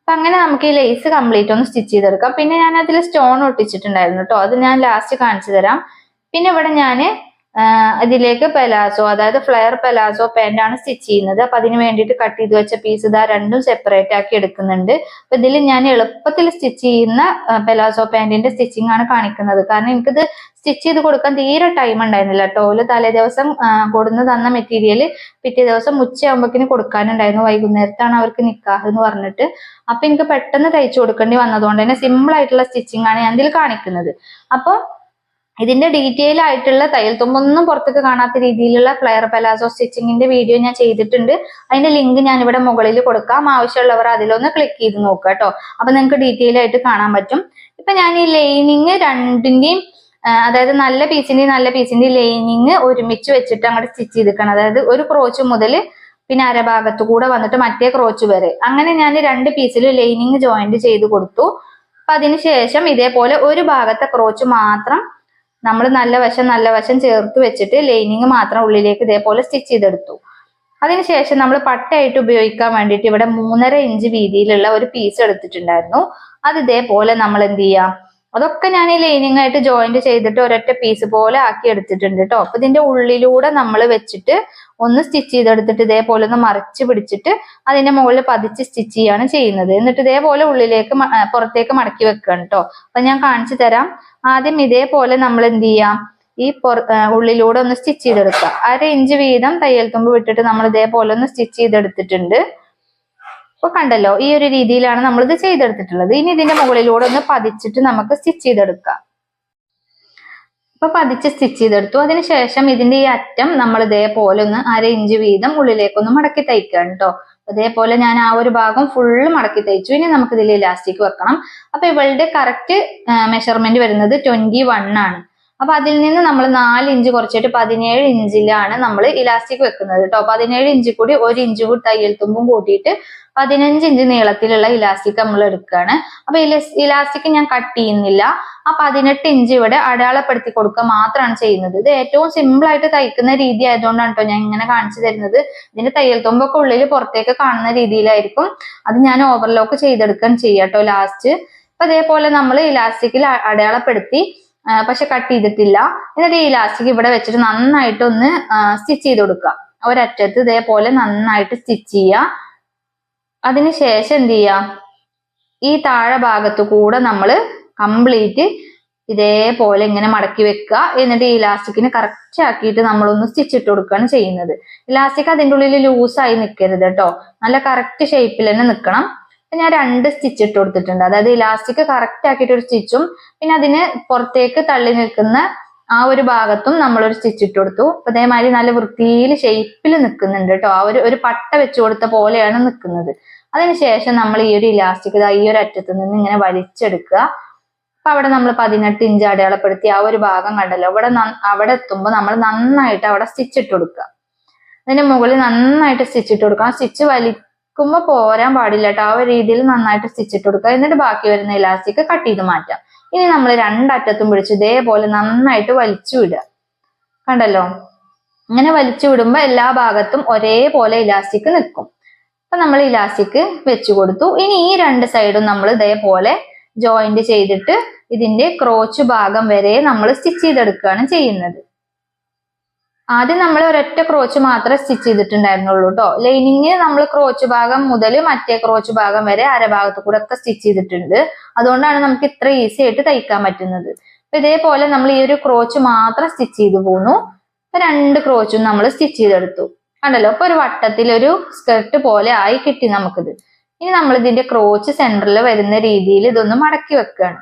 അപ്പൊ അങ്ങനെ നമുക്ക് ഈ ലേസ് കംപ്ലീറ്റ് ഒന്ന് സ്റ്റിച്ച് ചെയ്തെടുക്കാം. പിന്നെ ഞാൻ അതിൽ സ്റ്റോൺ ഒട്ടിച്ചിട്ടുണ്ടായിരുന്നു കേട്ടോ. അത് ഞാൻ ലാസ്റ്റ് കാണിച്ചു തരാം. പിന്നെ ഇവിടെ ഞാൻ ഇതിലേക്ക് പെലാസോ അതായത് ഫ്ലെയർ പെലാസോ പാന്റ് ആണ് സ്റ്റിച്ച് ചെയ്യുന്നത്. അപ്പൊ അതിന് വേണ്ടിയിട്ട് കട്ട് ചെയ്ത് വെച്ച പീസ് ഇതാ രണ്ടും സെപ്പറേറ്റ് ആക്കി എടുക്കുന്നുണ്ട്. അപ്പൊ ഇതിൽ ഞാൻ എളുപ്പത്തിൽ സ്റ്റിച്ച് ചെയ്യുന്ന പെലാസോ പാന്റിന്റെ സ്റ്റിച്ചിങ് ആണ് കാണിക്കുന്നത്. കാരണം എനിക്കിത് സ്റ്റിച്ച് ചെയ്ത് കൊടുക്കാൻ തീരെ ടൈം ഉണ്ടായിരുന്നില്ല ഒരു തലേ ദിവസം കൊടുന്ന് തന്ന മെറ്റീരിയൽ പിറ്റേ ദിവസം ഉച്ചയാകുമ്പോക്കിന് കൊടുക്കാനുണ്ടായിരുന്നു. വൈകുന്നേരത്താണ് അവർക്ക് നിക്കാഹ് എന്ന് പറഞ്ഞിട്ട്. അപ്പൊ എനിക്ക് പെട്ടെന്ന് തയ്ച്ചു കൊടുക്കേണ്ടി വന്നതുകൊണ്ട് തന്നെ സിമ്പിൾ ആയിട്ടുള്ള സ്റ്റിച്ചിങ് ആണ് ഞാൻ ഇതിൽ കാണിക്കുന്നത്. അപ്പൊ ഇതിന്റെ ഡീറ്റെയിൽ ആയിട്ടുള്ള തയ്യൽ തുമ്പൊന്നും പുറത്തേക്ക് കാണാത്ത രീതിയിലുള്ള ഫ്ലയർ പലാസോ സ്റ്റിച്ചിങ്ങിന്റെ വീഡിയോ ഞാൻ ചെയ്തിട്ടുണ്ട്. അതിന്റെ ലിങ്ക് ഞാൻ ഇവിടെ മുകളിൽ കൊടുക്കാം. ആവശ്യമുള്ളവർ അതിലൊന്ന് ക്ലിക്ക് ചെയ്ത് നോക്കുക കേട്ടോ. അപ്പൊ നിങ്ങൾക്ക് ഡീറ്റെയിൽ ആയിട്ട് കാണാൻ പറ്റും. ഇപ്പൊ ഞാൻ ഈ ലൈനിങ് രണ്ടിന്റെയും അതായത് നല്ല പീസിന്റെയും നല്ല പീസിന്റെയും ലൈനിങ് ഒരുമിച്ച് വെച്ചിട്ട് അങ്ങോട്ട് സ്റ്റിച്ച് ചെയ്തിക്കണം അതായത് ഒരു ക്രോച്ച് മുതൽ പിന്നെ അരഭാഗത്ത് കൂടെ വന്നിട്ട് മറ്റേ ക്രോച്ച് വരെ. അങ്ങനെ ഞാൻ രണ്ട് പീസിൽ ലൈനിങ് ജോയിന്റ് ചെയ്ത് കൊടുത്തു. അപ്പൊ അതിനുശേഷം ഇതേപോലെ ഒരു ഭാഗത്തെ ക്രോച്ച് മാത്രം നമ്മൾ നല്ല വശം നല്ല വശം ചേർത്ത് വെച്ചിട്ട് ലൈനിങ് മാത്രം ഉള്ളിലേക്ക് ഇതേപോലെ സ്റ്റിച്ച് ചെയ്തെടുത്തു. അതിനുശേഷം നമ്മൾ പട്ടയായിട്ട് ഉപയോഗിക്കാൻ വേണ്ടിയിട്ട് ഇവിടെ മൂന്നര ഇഞ്ച് വീതിയിലുള്ള ഒരു പീസ് എടുത്തിട്ടുണ്ടായിരുന്നു. അത് ഇതേപോലെ നമ്മൾ എന്ത് ചെയ്യാം? അതൊക്കെ ഞാൻ ഈ ലൈനിങ് ആയിട്ട് ജോയിന്റ് ചെയ്തിട്ട് ഒരൊറ്റ പീസ് പോലെ ആക്കി എടുത്തിട്ടുണ്ട് കേട്ടോ അപ്പൊ ഇതിന്റെ ഉള്ളിലൂടെ നമ്മൾ വെച്ചിട്ട് ഒന്ന് സ്റ്റിച്ച് ചെയ്തെടുത്തിട്ട് ഇതേപോലെ ഒന്ന് മറിച്ച് പിടിച്ചിട്ട് അതിന്റെ മുകളിൽ പതിച്ച് സ്റ്റിച്ച് ചെയ്യാണ് ചെയ്യുന്നത്. എന്നിട്ട് ഇതേപോലെ ഉള്ളിലേക്ക് പുറത്തേക്ക് മടക്കി വെക്കണം കേട്ടോ അപ്പൊ ഞാൻ കാണിച്ചു തരാം. ആദ്യം ഇതേപോലെ നമ്മൾ എന്ത് ചെയ്യാം? ഈ ഉള്ളിലൂടെ ഒന്ന് സ്റ്റിച്ച് ചെയ്തെടുക്കുക. അര ഇഞ്ച് വീതം തയ്യൽ തുമ്പ് വിട്ടിട്ട് നമ്മൾ ഇതേപോലെ ഒന്ന് സ്റ്റിച്ച് ചെയ്തെടുത്തിട്ടുണ്ട്. അപ്പൊ കണ്ടല്ലോ ഈ ഒരു രീതിയിലാണ് നമ്മൾ ഇത് ചെയ്തെടുത്തിട്ടുള്ളത്. ഇനി ഇതിന്റെ മുകളിലൂടെ ഒന്ന് പതിച്ചിട്ട് നമുക്ക് സ്റ്റിച്ച് ചെയ്തെടുക്കാം. അപ്പൊ പതിച്ച് സ്റ്റിച്ച് ചെയ്തെടുത്തു. അതിനുശേഷം ഇതിന്റെ ഈ അറ്റം നമ്മൾ ഇതേപോലെ ഒന്ന് അര ഇഞ്ച് വീതം ഉള്ളിലേക്കൊന്ന് മടക്കി തയ്ക്കണം കേട്ടോ അതേപോലെ ഞാൻ ആ ഒരു ഭാഗം ഫുള്ള് മടക്കി തയ്ച്ചു. ഇനി നമുക്ക് ഇതിൽ ഇലാസ്റ്റിക് വെക്കണം. അപ്പൊ ഇവളുടെ കറക്റ്റ് മെഷർമെന്റ് വരുന്നത് ട്വന്റി വൺ ആണ്. അപ്പൊ അതിൽ നിന്ന് നമ്മൾ നാല് ഇഞ്ച് കുറച്ചിട്ട് പതിനേഴ് ഇഞ്ചിലാണ് നമ്മൾ ഇലാസ്റ്റിക് വെക്കുന്നത് കേട്ടോ പതിനേഴ് ഇഞ്ച് കൂടി ഒരു ഇഞ്ച് കൂടി തയ്യൽ തുമ്പും കൂട്ടിയിട്ട് പതിനഞ്ച് ഇഞ്ച് നീളത്തിലുള്ള ഇലാസ്റ്റിക് നമ്മൾ എടുക്കുകയാണ്. അപ്പൊ ഇലാസ്റ്റിക് ഞാൻ കട്ട് ചെയ്യുന്നില്ല. ആ പതിനെട്ട് ഇഞ്ച് ഇവിടെ അടയാളപ്പെടുത്തി കൊടുക്കുക മാത്രമാണ് ചെയ്യുന്നത്. ഇത് ഏറ്റവും സിമ്പിൾ ആയിട്ട് തയ്ക്കുന്ന രീതി ആയതുകൊണ്ടാണ് കേട്ടോ ഞാൻ ഇങ്ങനെ കാണിച്ചു തരുന്നത്. ഇതിന്റെ തയ്യൽ തുമ്പൊക്കെ ഉള്ളിൽ പുറത്തേക്ക് കാണുന്ന രീതിയിലായിരിക്കും. അത് ഞാൻ ഓവർലോക്ക് ചെയ്തെടുക്കാൻ ചെയ്യാം കേട്ടോ ലാസ്റ്റ് അപ്പൊ അതേപോലെ നമ്മൾ ഇലാസ്റ്റിക്കിൽ അടയാളപ്പെടുത്തി പക്ഷെ കട്ട് ചെയ്തിട്ടില്ല. എന്നിട്ട് ഈ ഇലാസ്റ്റിക് ഇവിടെ വെച്ചിട്ട് നന്നായിട്ട് ഒന്ന് സ്റ്റിച്ച് ചെയ്ത് കൊടുക്കുക. ഒരറ്റത്ത് ഇതേപോലെ നന്നായിട്ട് സ്റ്റിച്ച് ചെയ്യുക. അതിനുശേഷം എന്ത് ചെയ്യാം? ഈ താഴെ ഭാഗത്ത് കൂടെ നമ്മൾ കംപ്ലീറ്റ് ഇതേപോലെ ഇങ്ങനെ മടക്കി വെക്കുക. എന്നിട്ട് ഈ ഇലാസ്റ്റിക്കിന് കറക്റ്റ് ആക്കിയിട്ട് നമ്മളൊന്ന് സ്റ്റിച്ച് ഇട്ട് കൊടുക്കുകയാണ് ചെയ്യുന്നത്. ഇലാസ്റ്റിക് അതിന്റെ ഉള്ളിൽ ലൂസായി നിൽക്കരുത് കേട്ടോ നല്ല കറക്റ്റ് ഷേപ്പിൽ തന്നെ നിൽക്കണം ഞാൻ രണ്ട് സ്റ്റിച്ച് ഇട്ട് കൊടുത്തിട്ടുണ്ട്. അതായത് ഇലാസ്റ്റിക് കറക്റ്റ് ആക്കിയിട്ട് ഒരു സ്റ്റിച്ചും പിന്നെ അതിന് പുറത്തേക്ക് തള്ളി നിൽക്കുന്ന ആ ഒരു ഭാഗത്തും നമ്മളൊരു സ്റ്റിച്ച് ഇട്ട് കൊടുത്തു. അപ്പൊ അതേമാതിരി നല്ല വൃത്തിയിൽ ഷേപ്പിൽ നിൽക്കുന്നുണ്ട് കേട്ടോ. ആ ഒരു ഒരു പട്ട വെച്ചു കൊടുത്ത പോലെയാണ് നിൽക്കുന്നത്. അതിനുശേഷം നമ്മൾ ഈ ഒരു ഇലാസ്റ്റിക് ഈ ഒരു അറ്റത്ത് നിന്ന് ഇങ്ങനെ വലിച്ചെടുക്കുക. അപ്പൊ അവിടെ നമ്മൾ പതിനെട്ട് ഇഞ്ച് അടയാളപ്പെടുത്തി ആ ഒരു ഭാഗം കണ്ടല്ലോ. അവിടെ അവിടെ എത്തുമ്പോൾ നമ്മൾ നന്നായിട്ട് അവിടെ സ്റ്റിച്ച് ഇട്ട് കൊടുക്കുക. അതിന്റെ മുകളിൽ നന്നായിട്ട് സ്റ്റിച്ച് ഇട്ട് കൊടുക്കുക. ആ സ്റ്റിച്ച് വലിക്കുമ്പോൾ പോരാൻ പാടില്ല കേട്ടോ. ആ ഒരു രീതിയിൽ നന്നായിട്ട് സ്റ്റിച്ച് ഇട്ട് കൊടുക്കുക. എന്നിട്ട് ബാക്കി വരുന്ന ഇലാസ്റ്റിക് കട്ട് ചെയ്ത് മാറ്റാം. ഇനി നമ്മൾ രണ്ടറ്റത്തും പിടിച്ച് ഇതേപോലെ നന്നായിട്ട് വലിച്ചു വിടുക. കണ്ടല്ലോ? അങ്ങനെ വലിച്ചു വിടുമ്പോൾ എല്ലാ ഭാഗത്തും ഒരേപോലെ ഇലാസ്റ്റിക് നിൽക്കും. അപ്പൊ നമ്മൾ ഇലാസ്റ്റിക് വെച്ചു കൊടുത്തു. ഇനി ഈ രണ്ട് സൈഡും നമ്മൾ ഇതേപോലെ ജോയിന്റ് ചെയ്തിട്ട് ഇതിന്റെ ക്രോച്ച് ഭാഗം വരെ നമ്മൾ സ്റ്റിച്ച് ചെയ്തെടുക്കുകയാണ് ചെയ്യുന്നത്. ആദ്യം നമ്മൾ ഒരൊറ്റ ക്രോച്ച് മാത്രമേ സ്റ്റിച്ച് ചെയ്തിട്ടുണ്ടായിരുന്നുള്ളൂ കേട്ടോ ലൈനിങ് നമ്മൾ ക്രോച്ച് ഭാഗം മുതൽ മറ്റേ ക്രോച്ച് ഭാഗം വരെ അരഭാഗത്ത് കൂടെ ഒക്കെ സ്റ്റിച്ച് ചെയ്തിട്ടുണ്ട്. അതുകൊണ്ടാണ് നമുക്ക് ഇത്ര ഈസി ആയിട്ട് തയ്ക്കാൻ പറ്റുന്നത്. അപ്പൊ ഇതേപോലെ നമ്മൾ ഈ ഒരു ക്രോച്ച് മാത്രം സ്റ്റിച്ച് ചെയ്തു പോന്നു. രണ്ട് ക്രോച്ചും നമ്മൾ സ്റ്റിച്ച് ചെയ്തെടുത്തു. കണ്ടല്ലോ? അപ്പൊ ഒരു വട്ടത്തിൽ ഒരു സ്കർട്ട് പോലെ ആയി കിട്ടി നമുക്കിത്. ഇനി നമ്മൾ ഇതിന്റെ ക്രോച്ച് സെന്ററിൽ വരുന്ന രീതിയിൽ ഇതൊന്ന് മടക്കി വെക്കുകയാണ്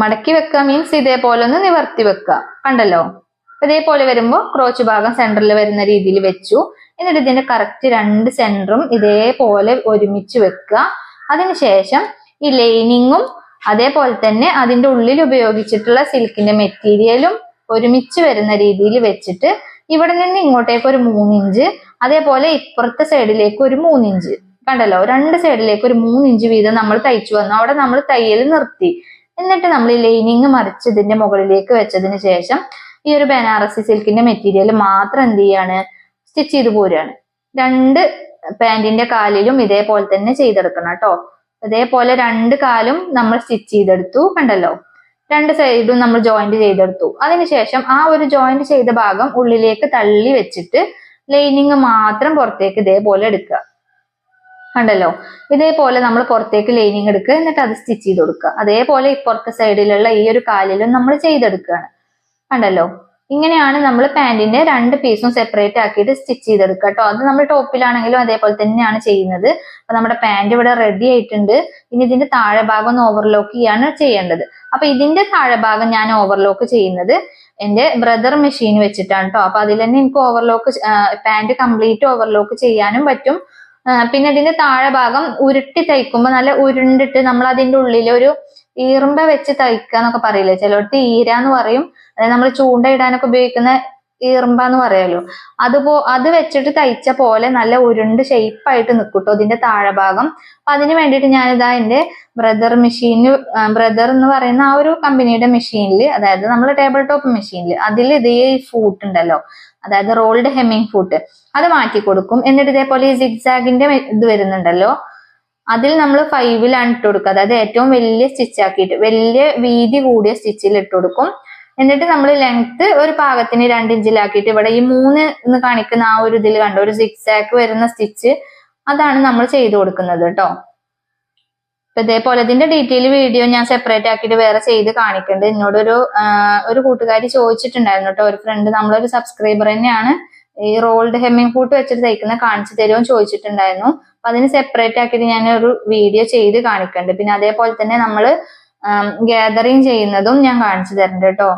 മടക്കി വെക്കുക മീൻസ് ഇതേപോലെ ഒന്ന് നിവർത്തി വെക്കുക. കണ്ടല്ലോ? ഇതേപോലെ വരുമ്പോൾ ക്രോച്ച് ഭാഗം സെന്ററിൽ വരുന്ന രീതിയിൽ വെച്ചു. എന്നിട്ട് ഇതിന്റെ കറക്റ്റ് രണ്ട് സെന്ററും ഇതേപോലെ ഒരുമിച്ച് വെക്കുക. അതിനുശേഷം ഈ ലൈനിങ്ങും അതേപോലെ തന്നെ അതിന്റെ ഉള്ളിൽ ഉപയോഗിച്ചിട്ടുള്ള സിൽക്കിന്റെ മെറ്റീരിയലും ഒരുമിച്ച് വരുന്ന രീതിയിൽ വെച്ചിട്ട് ഇവിടെ നിന്ന് ഇങ്ങോട്ടേക്ക് ഒരു മൂന്നിഞ്ച് അതേപോലെ ഇപ്പുറത്തെ സൈഡിലേക്ക് ഒരു മൂന്നിഞ്ച്. കണ്ടല്ലോ? രണ്ട് സൈഡിലേക്ക് ഒരു മൂന്നിഞ്ച് വീതം നമ്മൾ തയ്ച്ചു വന്നു. അവിടെ നമ്മൾ തയ്യൽ നിർത്തി. എന്നിട്ട് നമ്മൾ ഈ ലൈനിങ് മറിച്ച് ഇതിന്റെ മുകളിലേക്ക് വെച്ചതിന് ശേഷം ഈ ഒരു ബനാറസി സിൽക്കിന്റെ മെറ്റീരിയൽ മാത്രം എന്ത് ചെയ്യാണ്? സ്റ്റിച്ച് ചെയ്ത് പോരുകയാണ് രണ്ട് പാന്റിന്റെ കാലിലും ഇതേപോലെ തന്നെ ചെയ്തെടുക്കണം കേട്ടോ. ഇതേപോലെ രണ്ട് കാലും നമ്മൾ സ്റ്റിച്ച് ചെയ്തെടുത്തു കണ്ടല്ലോ? രണ്ട് സൈഡും നമ്മൾ ജോയിന്റ് ചെയ്തെടുത്തു. അതിനുശേഷം ആ ഒരു ജോയിന്റ് ചെയ്ത ഭാഗം ഉള്ളിലേക്ക് തള്ളി വെച്ചിട്ട് ലൈനിങ് മാത്രം പുറത്തേക്ക് ഇതേപോലെ എടുക്കുക. കണ്ടല്ലോ? ഇതേപോലെ നമ്മൾ പുറത്തേക്ക് ലൈനിങ് എടുക്കുക എന്നിട്ട് അത് സ്റ്റിച്ച് ചെയ്ത് കൊടുക്കുക. അതേപോലെ ഇപ്പുറത്തെ സൈഡിലുള്ള ഈ ഒരു കാലിലും നമ്മൾ ചെയ്തെടുക്കുകയാണ്. കണ്ടല്ലോ? ഇങ്ങനെയാണ് നമ്മൾ പാന്റിന്റെ രണ്ട് പീസും സെപ്പറേറ്റ് ആക്കിയിട്ട് സ്റ്റിച്ച് ചെയ്തെടുക്കുക കേട്ടോ അത് നമ്മൾ ടോപ്പിലാണെങ്കിലും അതേപോലെ തന്നെയാണ് ചെയ്യുന്നത്. അപ്പൊ നമ്മുടെ പാന്റ് ഇവിടെ റെഡി ആയിട്ടുണ്ട്. ഇനി ഇതിന്റെ താഴെ ഭാഗം ഒന്ന് ഓവർലോക്ക് ചെയ്യാണ് ചെയ്യേണ്ടത്. അപ്പൊ ഇതിന്റെ താഴെ ഭാഗം ഞാൻ ഓവർലോക്ക് ചെയ്യുന്നത് എന്റെ ബ്രദർ മെഷീൻ വെച്ചിട്ടാണ് കേട്ടോ അപ്പൊ അതിൽ തന്നെ എനിക്ക് ഓവർലോക്ക് പാന്റ് കംപ്ലീറ്റ് ഓവർലോക്ക് ചെയ്യാനും പറ്റും. പിന്നെ ഇതിന്റെ താഴെ ഭാഗം ഉരുട്ടി തയ്ക്കുമ്പോൾ നല്ല ഉരുണ്ടിട്ട് നമ്മൾ അതിന്റെ ഉള്ളിൽ ഒരു ഈർമ്പ വെച്ച് തയ്ക്കുക എന്നൊക്കെ പറയില്ലേ? ചിലടത്ത് ഈര എന്ന് പറയും. അതായത് നമ്മൾ ചൂണ്ട ഇടാനൊക്കെ ഉപയോഗിക്കുന്ന ഈറുമ്പ എന്ന് പറയാലോ. അതുപോ അത് വെച്ചിട്ട് തയ്ച്ച പോലെ നല്ല ഉരുണ്ട് ഷേപ്പായിട്ട് നിൽക്കൂട്ടോ ഇതിന്റെ താഴെഭാഗം. അപ്പൊ അതിന് വേണ്ടിയിട്ട് ഞാനിതാ എന്റെ ബ്രദർ മെഷീനിൽ ബ്രദർ എന്ന് പറയുന്ന ആ ഒരു കമ്പനിയുടെ മെഷീനിൽ അതായത് നമ്മൾ ടേബിൾ ടോപ്പ് മെഷീനിൽ അതിൽ ഇതേ ഫൂട്ട് ഉണ്ടല്ലോ. അതായത് റോൾഡ് ഹെമ്മിങ് ഫൂട്ട് അത് മാറ്റി കൊടുക്കും എന്നിട്ട് ഇതേപോലെ ഈ സിഗ്സാഗിന്റെ ഇത് വരുന്നുണ്ടല്ലോ. അതിൽ നമ്മൾ ഫൈവിലാണ് ഇട്ട് കൊടുക്കുക. അതായത് ഏറ്റവും വലിയ സ്റ്റിച്ച് ആക്കിയിട്ട് വലിയ വീതി കൂടിയ സ്റ്റിച്ചിൽ ഇട്ട് കൊടുക്കും. എന്നിട്ട് നമ്മൾ ലെങ്ത് ഒരു പാകത്തിന് രണ്ട് ഇഞ്ചിലാക്കിയിട്ട് ഇവിടെ ഈ മൂന്ന് എന്ന് കാണിക്കുന്ന ആ ഒരു ഇതിൽ കണ്ടോ? ഒരു സിക്സാക്ക് വരുന്ന സ്റ്റിച്ച് അതാണ് നമ്മൾ ചെയ്തു കൊടുക്കുന്നത് കേട്ടോ ഇപ്പൊ ഇതേപോലെ ഇതിന്റെ ഡീറ്റെയിൽ വീഡിയോ ഞാൻ സെപ്പറേറ്റ് ആക്കിയിട്ട് വേറെ ചെയ്ത് കാണിക്കുന്നുണ്ട് എന്നോടൊരു ഒരു കൂട്ടുകാരി ചോദിച്ചിട്ടുണ്ടായിരുന്നു കേട്ടോ ഒരു ഫ്രണ്ട് നമ്മളൊരു സബ്സ്ക്രൈബർ തന്നെയാണ് ഈ റോൾഡ് ഹെമ്മിങ് ഫൂട്ട് വെച്ചിട്ട് തയ്ക്കുന്ന കാണിച്ചു തരുമോ ചോദിച്ചിട്ടുണ്ടായിരുന്നു. അപ്പൊ അതിന് സെപ്പറേറ്റ് ആക്കിയിട്ട് ഞാൻ ഒരു വീഡിയോ ചെയ്ത് കാണിക്കുന്നുണ്ട് പിന്നെ അതേപോലെ തന്നെ നമ്മൾ ഗ്യാതറിങ് ചെയ്യുന്നതും ഞാൻ കാണിച്ചു തരുന്നുണ്ട് കേട്ടോ.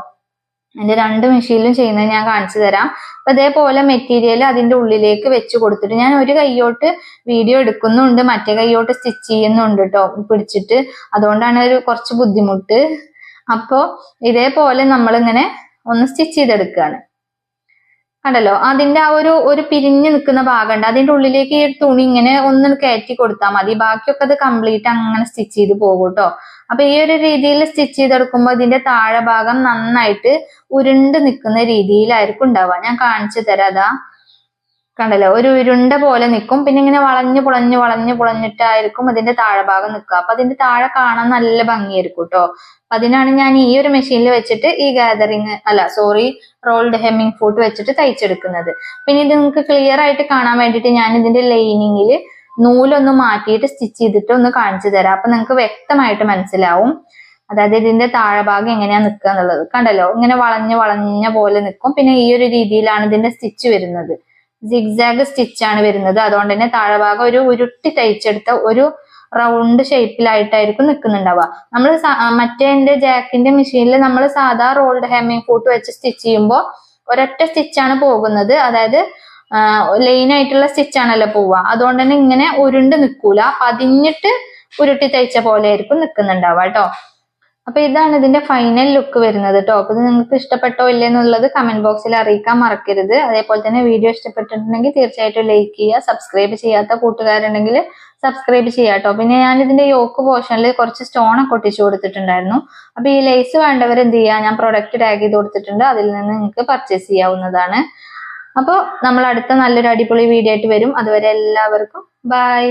എന്റെ രണ്ട് മെഷീനിലും ചെയ്യുന്നത് ഞാൻ കാണിച്ചു തരാം. അപ്പൊ അതേപോലെ മെറ്റീരിയൽ അതിന്റെ ഉള്ളിലേക്ക് വെച്ച് കൊടുത്തിട്ട് ഞാൻ ഒരു കൈയോട്ട് വീഡിയോ എടുക്കുന്നുണ്ട്. മറ്റേ കൈയോട്ട് സ്റ്റിച്ച് ചെയ്യുന്നുണ്ട് കേട്ടോ പിടിച്ചിട്ട്. അതുകൊണ്ടാണ് ഒരു കുറച്ച് ബുദ്ധിമുട്ട്. അപ്പോ ഇതേപോലെ നമ്മളിങ്ങനെ ഒന്ന് സ്റ്റിച്ച് ചെയ്തെടുക്കുകയാണ് കണ്ടല്ലോ? അതിന്റെ ആ ഒരു ഒരു പിരിഞ്ഞു നിൽക്കുന്ന ഭാഗമുണ്ട്. അതിന്റെ ഉള്ളിലേക്ക് ഈ തുണി ഇങ്ങനെ ഒന്ന് കയറ്റി കൊടുത്താൽ മതി. ബാക്കിയൊക്കെ അത് കംപ്ലീറ്റ് അങ്ങനെ സ്റ്റിച്ച് ചെയ്ത് പോകും കേട്ടോ അപ്പൊ ഈ ഒരു രീതിയിൽ സ്റ്റിച്ച് ചെയ്തെടുക്കുമ്പോൾ ഇതിന്റെ താഴെ ഭാഗം നന്നായിട്ട് ഉരുണ്ട് നിൽക്കുന്ന രീതിയിലായിരിക്കും ഉണ്ടാവുക. ഞാൻ കാണിച്ചു തരാം അതാ. കണ്ടല്ലോ? ഒരു ഉരുണ്ട പോലെ നിൽക്കും പിന്നെ ഇങ്ങനെ വളഞ്ഞു പുളഞ്ഞു വളഞ്ഞു പുളഞ്ഞിട്ടായിരിക്കും അതിന്റെ താഴെ ഭാഗം നിൽക്കുക. അപ്പൊ അതിന്റെ താഴെ കാണാൻ നല്ല ഭംഗിയായിരിക്കും കേട്ടോ അപ്പൊ അതിനാണ് ഞാൻ ഈ ഒരു മെഷീനിൽ വെച്ചിട്ട് ഈ ഗാദറിങ് അല്ല സോറി റോൾഡ് ഹെമ്മിങ് ഫൂട്ട് വെച്ചിട്ട് തയ്ച്ചെടുക്കുന്നത്. പിന്നെ ഇത് നിങ്ങൾക്ക് ക്ലിയർ ആയിട്ട് കാണാൻ വേണ്ടിയിട്ട് ഞാൻ ഇതിന്റെ ലൈനിങ്ങിൽ നൂലൊന്ന് മാറ്റിയിട്ട് സ്റ്റിച്ച് ചെയ്തിട്ട് ഒന്ന് കാണിച്ചു തരാം. അപ്പൊ നിങ്ങൾക്ക് വ്യക്തമായിട്ട് മനസ്സിലാവും. അതായത് ഇതിന്റെ താഴെ ഭാഗം എങ്ങനെയാ നിൽക്കുക എന്നുള്ളത്. കണ്ടല്ലോ? ഇങ്ങനെ വളഞ്ഞ് വളഞ്ഞ പോലെ നിൽക്കും. പിന്നെ ഈ ഒരു രീതിയിലാണ് ഇതിന്റെ സ്റ്റിച്ച് വരുന്നത്. സിഗ്സാഗ് സ്റ്റിച്ച് ആണ് വരുന്നത്. അതുകൊണ്ട് തന്നെ താഴെഭാഗം ഒരു ഉരുട്ടി തയ്ച്ചെടുത്ത ഒരു റൗണ്ട് ഷേപ്പിലായിട്ടായിരിക്കും നിൽക്കുന്നുണ്ടാവുക. നമ്മൾ മറ്റേ എന്റെ ജാക്കിന്റെ മെഷീനിൽ നമ്മൾ സാധാ റോൾഡ് ഹെമ്മിങ് ഫൂട്ട് വെച്ച് സ്റ്റിച്ച് ചെയ്യുമ്പോൾ ഒരൊറ്റ സ്റ്റിച്ചാണ് പോകുന്നത്. അതായത് ലൈൻ ആയിട്ടുള്ള സ്റ്റിച്ച് ആണല്ലോ പോവുക. അതുകൊണ്ട് തന്നെ ഇങ്ങനെ ഉരുണ്ട് നിൽക്കൂല. പതിഞ്ഞിട്ട് ഉരുട്ടി തയ്ച്ച പോലെ ആയിരിക്കും നിൽക്കുന്നുണ്ടാവുക കേട്ടോ. അപ്പൊ ഇതാണ് ഇതിന്റെ ഫൈനൽ ലുക്ക് വരുന്നത് കേട്ടോ അപ്പൊ ഇത് നിങ്ങൾക്ക് ഇഷ്ടപ്പെട്ടോ ഇല്ലേ എന്നുള്ളത് കമന്റ് ബോക്സിൽ അറിയിക്കാൻ മറക്കരുത്. അതേപോലെ തന്നെ വീഡിയോ ഇഷ്ടപ്പെട്ടിട്ടുണ്ടെങ്കിൽ തീർച്ചയായിട്ടും ലൈക്ക് ചെയ്യുക സബ്സ്ക്രൈബ് ചെയ്യാത്ത കൂട്ടുകാരുണ്ടെങ്കിൽ സബ്സ്ക്രൈബ് ചെയ്യാം കേട്ടോ പിന്നെ ഞാൻ ഇതിന്റെ യോക്ക് പോർഷനിൽ കുറച്ച് സ്റ്റോണൊക്കെ ഒട്ടിച്ചു കൊടുത്തിട്ടുണ്ടായിരുന്നു. അപ്പൊ ഈ ലേസ് വേണ്ടവർ എന്ത് ചെയ്യുക ഞാൻ പ്രൊഡക്റ്റ് ടാഗ് ചെയ്ത് കൊടുത്തിട്ടുണ്ട്. അതിൽ നിന്ന് നിങ്ങൾക്ക് പർച്ചേസ് ചെയ്യാവുന്നതാണ്. അപ്പോൾ നമ്മൾ അടുത്ത നല്ലൊരു അടിപൊളി വീഡിയോ ആയിട്ട് വരും. അതുവരെ എല്ലാവർക്കും ബൈ